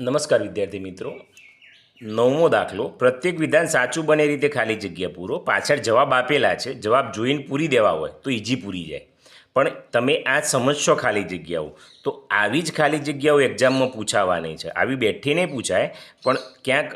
નમસ્કાર વિદ્યાર્થી મિત્રો. નવમો દાખલો. પ્રત્યેક વિધાન સાચું બને રીતે ખાલી જગ્યા પૂરો. પાછળ જવાબ આપેલા છે. જવાબ જોઈને પૂરી દેવા હોય તો ઈજી પૂરી જાય. પણ તમે આ સમજશો ખાલી જગ્યાઓ. તો આવી જ ખાલી જગ્યાઓ એક્ઝામમાં પૂછાવાની છે. આવી બેઠી નહીં પૂછાય, પણ ક્યાંક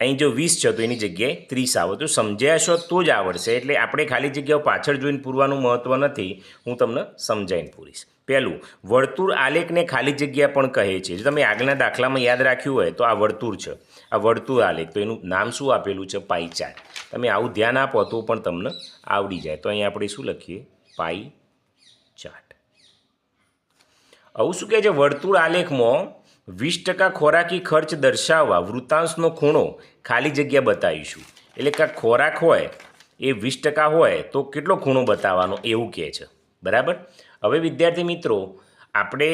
અહીં જો વીસ છે તો એની જગ્યાએ ત્રીસ આવે. તો સમજ્યા છો તો જ આવડશે. એટલે આપણે ખાલી જગ્યાઓ પાછળ જોઈને પૂરવાનું મહત્ત્વ નથી. હું તમને સમજાવીને પૂરીશ. પહેલું, વર્તુળ આલેખને ખાલી જગ્યા પણ કહે છે. જો તમે આગળના દાખલામાં યાદ રાખ્યું હોય, તો આ વર્તુળ છે. આ વર્તુળ આલેખ, તો એનું નામ શું આપેલું છે? પાઈ ચાર્ટ તમે આવું ધ્યાન આપો તો પણ તમને આવડી જાય. તો અહીં આપણે શું લખીએ? પાઈ ચાર્ટ આવું શું કહે છે? વર્તુળ આલેખમાં વીસ ટકા ખોરાકી ખર્ચ દર્શાવવા વૃત્તાંશનો ખૂણો ખાલી જગ્યા બતાવીશું. એટલે કે ખોરાક હોય, એ વીસ ટકા હોય, તો કેટલો ખૂણો બતાવવાનો? એવું કહે છે. બરાબર? હવે વિદ્યાર્થી મિત્રો, આપણે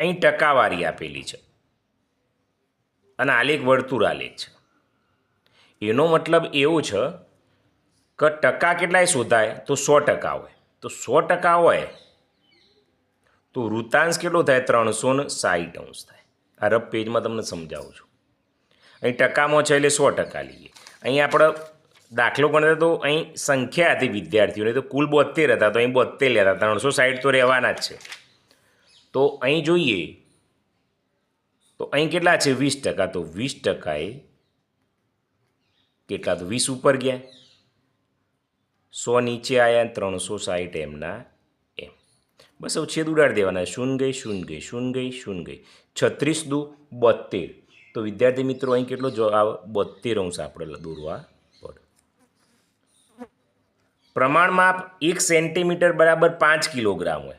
અહીં ટકાવારી આપેલી છે અને આલેખ વર્તુળ આલેખ છે. એનો મતલબ એવો છે કે ટકા કેટલાય શોધાય તો સો ટકા હોય. તો સો ટકા હોય તો વૃત્તાંશ કેટલો થાય? ત્રણસો ને સાઠ અંશ થાય. આ રફ પેજમાં તમને સમજાવું છું. અહીં ટકામાં છે એટલે સો ટકા લઈએ. અહીં આપણે દાખલો ગણતા તો અહીં સંખ્યા હતી વિદ્યાર્થીઓની. તો કુલ બોતેર હતા, તો અહીં બોતેર લેતા ત્રણસો સાઠ તો રહેવાના જ છે. તો અહીં જોઈએ, તો અહીં કેટલા છે? વીસ ટકા. તો વીસ ટકાએ કેટલા? તો વીસ ઉપર ગયા. સો નીચે આવ્યા ત્રણસો સાઠ એમના એમ. બસ હવે છેદ ઉડાડી દેવાના. શૂન ગઈ શૂન ગઈ શૂન ગઈ શૂન ગઈ. છત્રીસ દુ બોતેર. તો વિદ્યાર્થી મિત્રો, અહીં કેટલો જવાબ? બોતેર અંશ આપણે દોરવા પડે પ્રમાણમાપ એક સેન્ટીમીટર બરાબર પાંચ કિલોગ્રામ હોય.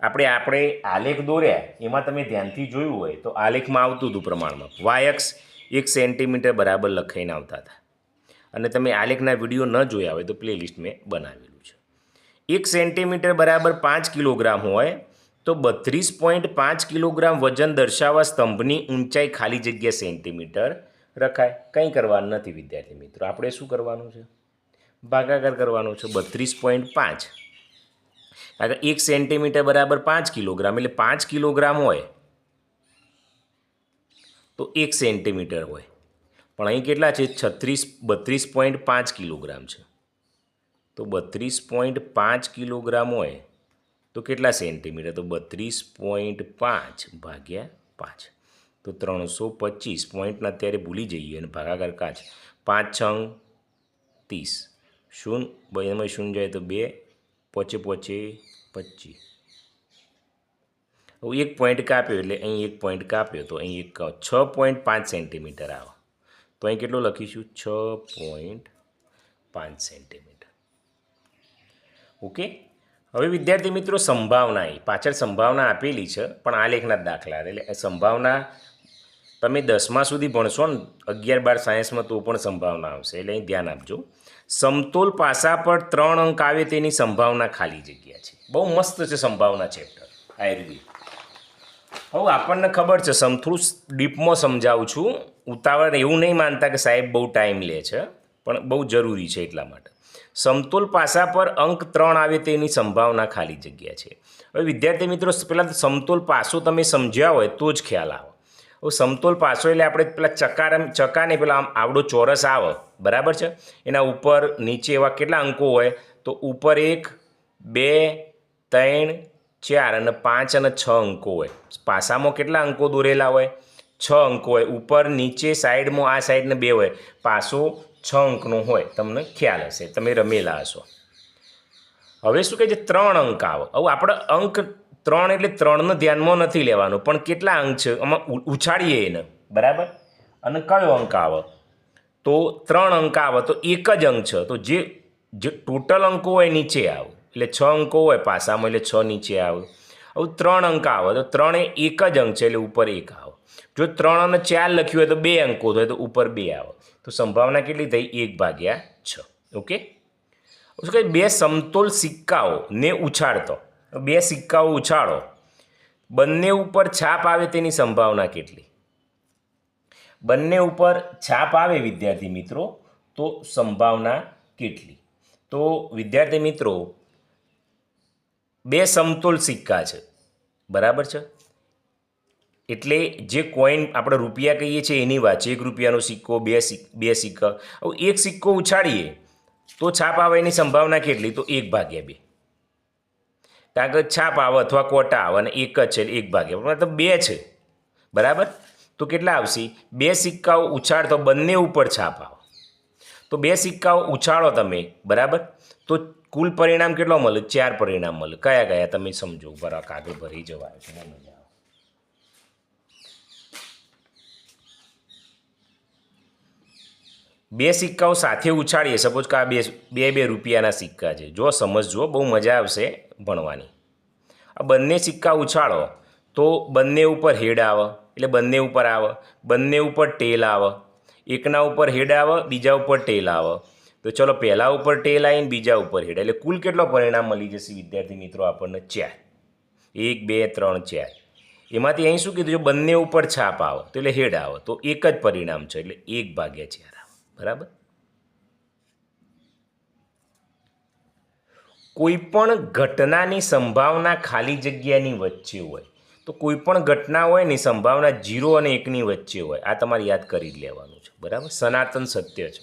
આપણે આપણે આલેખ દોર્યા, એમાં તમે ધ્યાનથી જોયું હોય તો આલેખમાં આવતું હતું પ્રમાણમાં વાયક્સ એક સેન્ટીમીટર બરાબર લખાઈને આવતા હતા. અને તમે આલેખના વીડિયો ન જોયા હોય તો પ્લેલિસ્ટ મેં બનાવેલું છે. એક સેન્ટીમીટર બરાબર પાંચ કિલોગ્રામ હોય તો બત્રીસ પોઈન્ટ પાંચ કિલોગ્રામ વજન દર્શાવવા સ્તંભની ઊંચાઈ ખાલી જગ્યા સેન્ટીમીટર રખાય. કંઈ કરવાનું નથી વિદ્યાર્થી મિત્રો. આપણે શું કરવાનું છે? ભાગાકાર કરવાનો છે બત્રીસ પોઈન્ટ પાંચ. આગળ એક સેન્ટીમીટર બરાબર પાંચ કિલોગ્રામ, એટલે પાંચ કિલોગ્રામ હોય તો એક સેન્ટીમીટર હોય. પણ અહીં કેટલા છે? છત્રીસ, બત્રીસ પોઈન્ટ પાંચ કિલોગ્રામ છે. તો બત્રીસ પોઈન્ટ પાંચ કિલોગ્રામ હોય તો કેટલા સેન્ટીમીટર? તો બત્રીસ પોઈન્ટ પાંચ ભાગ્યા પાંચ. તો ત્રણસો પચીસ પોઈન્ટને અત્યારે ભૂલી જઈએ અને ભાગાકાર કાચ પાંચ છંગ, ત્રીસ. શૂન્ય એમાં શૂન જાય તો બે, પોચે પોચે પચી હવે એક પોઈન્ટ કાપ્યો એટલે અહીં એક પોઈન્ટ કાપ્યો તો અહીં એક છ પોઈન્ટ પાંચ સેન્ટીમીટર આવે. તો અહીં કેટલું લખીશું? છ પોઈન્ટ પાંચ સેન્ટીમીટર ઓકે હવે વિદ્યાર્થી મિત્રો, સંભાવના એ પાછળ સંભાવના આપેલી છે, પણ આ લેખના દાખલા એટલે સંભાવના તમે દસમા સુધી ભણશો ને, અગિયાર બાર સાયન્સમાં તો પણ સંભાવના આવશે. એટલે અહીં ધ્યાન આપજો. સમતોલ પાસા પર ત્રણ અંક આવે તેની સંભાવના ખાલી જગ્યા છે. બહુ મસ્ત છે સંભાવના ચેપ્ટર આયુર્વેદ હવે આપણને ખબર છે, સમ, થોડું ડીપમાં સમજાવું છું. ઉતાવળ એવું નહીં માનતા કે સાહેબ બહુ ટાઈમ લે છે, પણ બહુ જરૂરી છે એટલા માટે. સમતોલ પાસા પર અંક ત્રણ આવે તેની સંભાવના ખાલી જગ્યા છે. હવે વિદ્યાર્થી મિત્રો, પહેલાં સમતોલ પાસો તમે સમજ્યા હોય તો જ ખ્યાલ આવે. સમતોલ પાસો એટલે આપણે પેલા ચકાર ચકાને પેલા આમ આવડો ચોરસ આવે. બરાબર છે? એના ઉપર નીચે એવા કેટલા અંકો હોય? તો ઉપર એક, બે, ત્રણ, ચાર અને પાંચ અને છ અંકો હોય. પાસામાં કેટલા અંકો દોરેલા હોય? છ અંકો હોય. ઉપર નીચે સાઈડમાં આ સાઈડને બે હોય. પાસો છ અંકનો હોય. તમને ખ્યાલ હશે. તમે રમેલા હશો. હવે શું કહે છે? ત્રણ અંક આવે. હવે આપણે અંક ત્રણ એટલે ત્રણને ધ્યાનમાં નથી લેવાનું, પણ કેટલા અંક છે? આમાં ઉછાળીએ એને, બરાબર? અને કયો અંક આવે? તો ત્રણ અંક આવે, તો એક જ અંક છે. તો જે જે ટોટલ અંકો હોય નીચે આવે, એટલે છ અંકો હોય પાસામાં, એટલે છ નીચે આવે. હવે ત્રણ અંક આવે, તો ત્રણે એક જ અંક છે, એટલે ઉપર એક આવે. જો ત્રણ અને ચાર લખ્યું હોય તો બે અંકો થાય, તો ઉપર બે આવે. તો સંભાવના કેટલી થઈ? એક ભાગ્યા છ. ઓકે? શું કહે? બે સમતોલ સિક્કાઓ ને ઉછાળતો. બે સિક્કાઓ ઉછાળો. બંને ઉપર છાપ આવે તેની સંભાવના કેટલી? બંને ઉપર છાપ આવે વિદ્યાર્થી મિત્રો, તો સંભાવના કેટલી? તો વિદ્યાર્થી મિત્રો, બે સમતોલ સિક્કા છે. બરાબર છે? એટલે જે કોઈન આપણે રૂપિયા કહીએ છીએ એની વાત છે. એક રૂપિયાનો સિક્કો, બે સિક, બે સિક્કા. હવે એક સિક્કો ઉછાળીએ, તો છાપ આવે એની સંભાવના કેટલી? તો એક ભાગ્યા બે. કારણ કે છાપ આવે અથવા કોટા આવે અને એક જ છે એક ભાગે. મતલબ બે છે. બરાબર? તો કેટલા આવશે? બે સિક્કાઓ ઉછાળતો બંને ઉપર છાપ આવે. તો બે સિક્કાઓ ઉછાળો તમે, બરાબર? તો કુલ પરિણામ કેટલો મળે? ચાર પરિણામ મળે. કયા કયા? તમે સમજો. આ કાગળ ભરી જવાય. છે મજા બે સિક્કાઓ સાથે ઉછાળીએ. સપોઝ કે આ બે બે બે રૂપિયાના સિક્કા છે. જો સમજજો, બહુ મજા આવશે. ભણવાની. આ બંને સિક્કા ઉછાળો, તો બંને ઉપર હેડ આવે, એટલે બંને ઉપર આવે, બંને ઉપર ટેલ આવે. એકના ઉપર હેડ આવે, બીજા ઉપર ટેલ આવે. તો ચલો પહેલા ઉપર ટેલ આવીને બીજા ઉપર હેડ. એટલે કુલ કેટલો પરિણામ મળી જશે વિદ્યાર્થી મિત્રો આપણને? ચાર. એક, બે, ત્રણ, ચાર. એમાંથી અહીં શું કીધું જો બંને ઉપર છાપ આવે, તો એટલે હેડ આવે. તો એક જ પરિણામ છે, એટલે એક ભાગ્યા ચાર આવે. બરાબર? કોઈ પણ ઘટનાની સંભાવના ખાલી જગ્યાની વચ્ચે હોય, તો કોઈ પણ ઘટના હોય ને સંભાવના જીરો અને એકની વચ્ચે હોય, આ તમારે યાદ કરી લેવાનું છે, બરાબર? સનાતન સત્ય છે.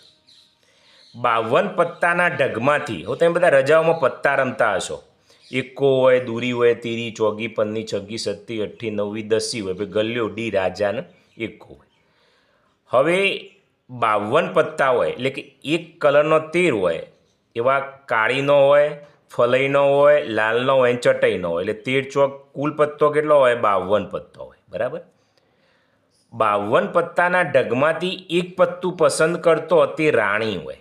બાવન પત્તાના ઢગમાંથી હવે તમે બધા રજાઓમાં પત્તા રમતા હશો. એકો હોય, દૂરી હોય, તીરી, ચોગી, પન્ની, છગ્ગી, સત્તી, અઠ્ઠી, નવવી, દસી હોય, ભાઈ ગલ્યો, ડી રાજાને એકો હોય. હવે બાવન પત્તા હોય, એટલે કે એક કલરનો તીર હોય, એવા કાળીનો હોય ફલઈનો હોય લાલનો હોય અને ચટઈનો હોય. એટલે તેર ચોક કુલ પત્તો કેટલો હોય? બાવન પત્તો હોય. બરાબર? બાવન પત્તાના ઢગમાંથી એક પત્તું પસંદ કરતો તે રાણી હોય.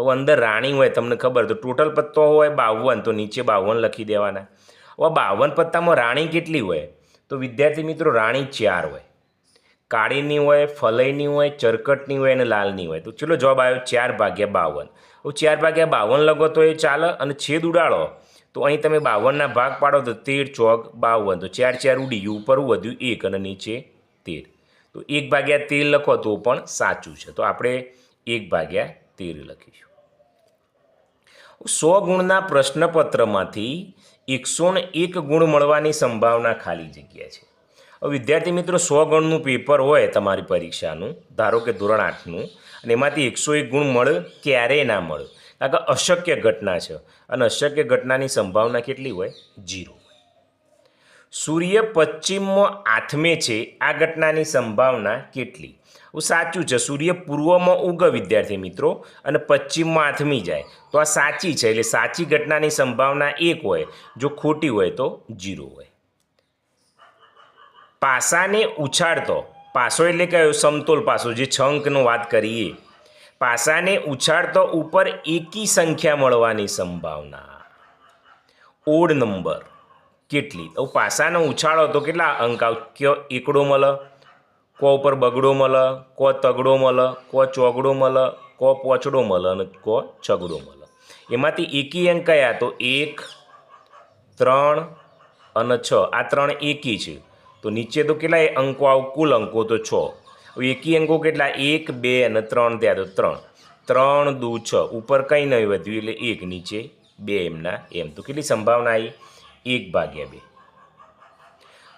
હવે અંદર રાણી હોય, તમને ખબર. તો ટોટલ પત્તો હોય બાવન, તો નીચે બાવન લખી દેવાના. હવે બાવન પત્તામાં રાણી કેટલી હોય? તો વિદ્યાર્થી મિત્રો, રાણી ચાર હોય. કાળીની હોય, ફલઈની હોય, ચરકટની હોય અને લાલની હોય. તો ચલો જવાબ આવ્યો ચાર ભાગ્યા બાવન. હવે ચાર ભાગ્યા બાવન લગો તો એ ચાલે અને છેદ ઉડાડો. તો અહીં તમે બાવનના ભાગ પાડો તો તેર ચોક બાવન. તો ચાર ચાર ઉડી ગયું, ઉપર વધ્યું એક અને નીચે તેર. તો એક ભાગ્યા તેર લખો તો પણ સાચું છે. તો આપણે એક ભાગ્યા તેર લખીશું. સો ગુણના પ્રશ્નપત્રમાંથી એકસો એક ગુણ મળવાની સંભાવના ખાલી જગ્યા છે. વિદ્યાર્થી મિત્રો, સો ગણનું પેપર હોય તમારી પરીક્ષાનું, ધારો કે ધોરણ આઠનું અને એમાંથી એકસો એક ગુણ મળે ક્યારેય ના મળે. કારણ કે અશક્ય ઘટના છે. અને અશક્ય ઘટનાની સંભાવના કેટલી હોય? જીરો સૂર્ય પશ્ચિમમાં આથમે છે. આ ઘટનાની સંભાવના કેટલી? સાચું છે. સૂર્ય પૂર્વમાં ઉગ, વિદ્યાર્થી મિત્રો, અને પશ્ચિમમાં આથમી જાય. તો આ સાચી છે. એટલે સાચી ઘટનાની સંભાવના એક હોય. જો ખોટી હોય તો જીરો હોય. પાસાને ઉછાળતો. પાસો એટલે કયો સમતોલ પાસો જે છ અંકનો વાત કરીએ. પાસાને ઉછાળતો ઉપર એકી સંખ્યા મળવાની સંભાવના. Odd number. કેટલી? તો પાસાનો ઉછાળો તો કેટલા અંક આવ, કયો એકડો મળે કો ઉપર બગડો મળે કો તગડો મળે કો ચોગડો મળે કો પોચડો મળે અને કો છગડો મળે એમાંથી એકી અંક કયા? તો એક, ત્રણ અને છ. આ ત્રણ એકી છે. તો નીચે તો કેટલા અંકો આવ કુલ અંકો તો છ. એકી અંકો કેટલા? એક, બે અને ત્રણ ત્યાં તો ત્રણ. ત્રણ, દુ, છ. ઉપર કંઈ નહીં વધ્યું એટલે એક નીચે, બે એમના. એમ તો કેટલી સંભાવના આવી? એક ભાગ્યા બે.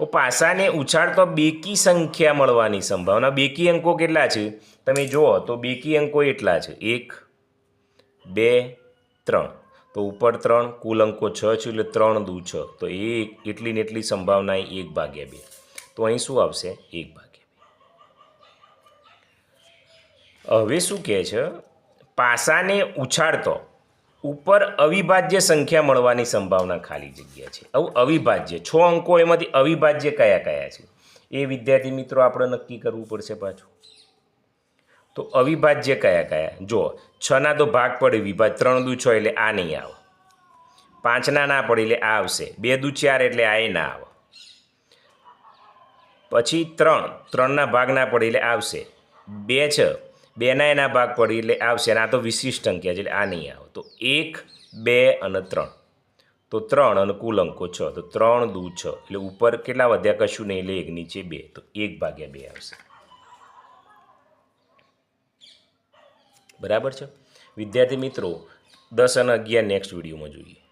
પાસાને ઉછાળતો બેકી સંખ્યા મળવાની સંભાવના. બેકી અંકો કેટલા છે? તમે જુઓ તો બેકી અંકો એટલા છે. એક, બે, ત્રણ. તો ઉપર ત્રણ, કુલ અંકો છ છે એટલે ત્રણ દુ છ. તો એ એટલી ને એટલી સંભાવના એક ભાગ્યા બે. તો અહીં શું આવશે? એક ભાગ્યા બે. હવે શું કહે છે? પાસાને ઉછાળતો. ઉપર અવિભાજ્ય સંખ્યા મળવાની સંભાવના ખાલી જગ્યા છે. આવું અવિભાજ્ય. છ અંકો એમાંથી અવિભાજ્ય કયા કયા છે? એ વિદ્યાર્થી મિત્રો, આપણે નક્કી કરવું પડશે પાછું. તો અવિભાજ્ય કયા કયા? જો છના તો ભાગ પડે વિભાજ ત્રણ દુ છ એટલે આ નહીં આવે. પાંચના ના પડે એટલે આ આવશે. બે દુ ચાર એટલે આ એ ના આવે. પછી ત્રણ. ત્રણના ભાગ ના પડે એટલે આવશે. બે છ. બેના એના ભાગ પડે એટલે આવશે. અને આ તો વિશિષ્ટ અંક્યા છે એટલે આ નહીં આવે. તો એક, બે અને ત્રણ. તો ત્રણ અને કુલ અંકો છ. તો ત્રણ દુ છ. એટલે ઉપર કેટલા વધ્યા? કશું નહીં. એટલે એક નીચે બે. તો એક ભાગ્યા બે આવશે. બરાબર છે? વિદ્યાર્થી મિત્રો દસ અને અગિયાર નેક્સ્ટ વિડીયોમાં જોઈએ.